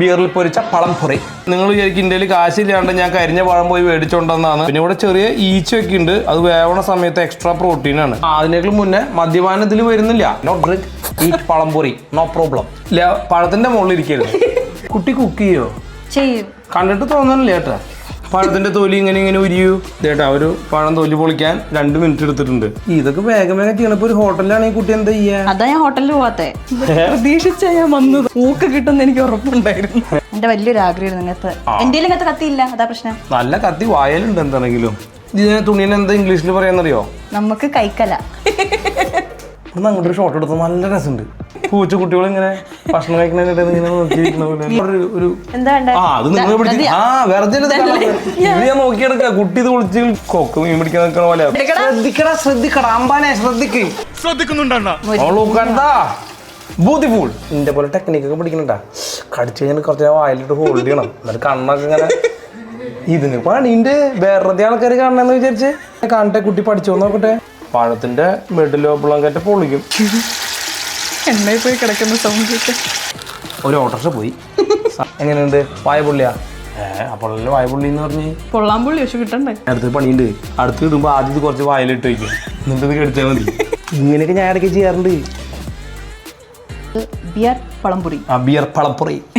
ബിയറിൽ പൊരിച്ച പളം പൊറി. നിങ്ങൾ വിചാരിക്കും ഇന്ത്യയിൽ കാശില്ലാണ്ട് ഞാൻ കരിഞ്ഞ പഴം പോയി മേടിച്ചോണ്ടെന്നാണ്. പിന്നെ ഇവിടെ ചെറിയ ഈച്ചയൊക്കെ ഉണ്ട്. അത് വേവണ സമയത്ത് എക്സ്ട്രാ പ്രോട്ടീൻ ആണ്. അതിനേക്കാൾ മുന്നേ മദ്യപാനം ഇതിൽ വരുന്നില്ല. No drink eat pazhampori no problem ഇല്ല പഴത്തിന്റെ മുകളിൽ ഇരിക്കരുത്. കുട്ടി കുക്ക് ചെയ്യോ? ചെയ്യും. കണ്ടിട്ട് തോന്നണില്ല ചേട്ടാ പഴത്തിന്റെ തൊലി ഇങ്ങനെ ഇങ്ങനെ ഉരിയൂ. ചേട്ടാ ഒരു പഴം തൊലി പൊളിക്കാൻ രണ്ട് മിനിറ്റ് എടുത്തിട്ടുണ്ട്. ഇതൊക്കെ വേഗം വേഗം ചെയ്യണപ്പോ ഒരു ഹോട്ടലിലാണ് ഈ കുട്ടി എന്താ ചെയ്യാ? അതാ ഞാൻ ഹോട്ടലിൽ പോവാത്തെ. പ്രതീക്ഷിച്ച ഞാൻ വന്നത്. ഊക്ക് കിട്ടുന്ന എനിക്ക് ഉറപ്പുണ്ടായിരുന്നു. എന്റെ വലിയൊരു ആഗ്രഹം ഇങ്ങനത്തെ. എന്റെ ഇങ്ങനത്തെ കത്തിയില്ല അതാ പ്രശ്നം. നല്ല കത്തി വായലുണ്ട് എന്താണെങ്കിലും ഇതിനെ തുണീനെ എന്താ ഇംഗ്ലീഷിൽ പറയാന്നറിയോ? നമുക്ക് കൈക്കല ഇവിടുന്ന് അങ്ങോട്ട് ഒരു ഷോട്ട് എടുത്തത് നല്ല രസമുണ്ട്. പൂച്ച കുട്ടികൾ ഇങ്ങനെ ഭക്ഷണം കഴിക്കുന്നതിനിടെ ഇങ്ങനെ നോക്കിയിരിക്കുന്ന പോലെ. ഒരു- ഒരു എന്താ വേണ്ടേ? ആ അത് നിങ്ങൾ പിടിച്ച് ഇതാ. ആ വെറുതെ അല്ല ഇത് കാണുന്നത്. ഇത് ഞാൻ നോക്കിയെടുക്ക. കുട്ടി ഇത് കൊക്ക് മീൻ പിടിക്കാൻ നിൽക്കണ പോലെ. ശ്രദ്ധിക്കടാ ശ്രദ്ധിക്കടാ. അമ്പാനെ ശ്രദ്ധിക്കും. കണ്ടാ? ബ്യൂട്ടിഫുൾ നിന്റെ പോലെ ടെക്നിക്ക് ഒക്കെ പിടിക്കണട്ടാ കടിച്ചു കഴിഞ്ഞാൽ കുറച്ച് നേരം വായിലിട്ട് ഹോൾഡ് ചെയ്യണം. എന്നിട്ട് കണ്ണൊക്കെ ഇങ്ങനെ ഇതിന് പണിന്റെ വേറെ ആൾക്കാർ കാണണമെന്ന് വിചാരിച്ച്. കാണട്ടെ കുട്ടി പഠിച്ചോ നോക്കട്ടെ. പഴത്തിന്റെ മിഡിലോ പുളങ്കറ്റ പൊളിക്കും എണ്ണയിൽ പോയി കിടക്കുന്ന സൗണ്ട് ഒരു ഓട്ടർഷ പോയി. എങ്ങനെയുണ്ട്? വായപുള്ളിയാ അപ്പോഴല്ലേ വായപുള്ളി എന്ന് പറഞ്ഞ്. പൊള്ളാമ്പുള്ളി പക്ഷെ കിട്ടണ്ടേ? അടുത്ത് പണിയുണ്ട്. അടുത്ത് ഇടുമ്പോൾ ആദ്യം കുറച്ച് വായലിട്ട് വയ്ക്കും എന്നിട്ട് ഇത് കടിച്ചാൽ മതി. ഇങ്ങനെയൊക്കെ ഞാൻ ഇടയ്ക്ക് ചെയ്യാറുണ്ട്. ബിയർ പളംപുറി ആ ബിയർ പളപ്പുറി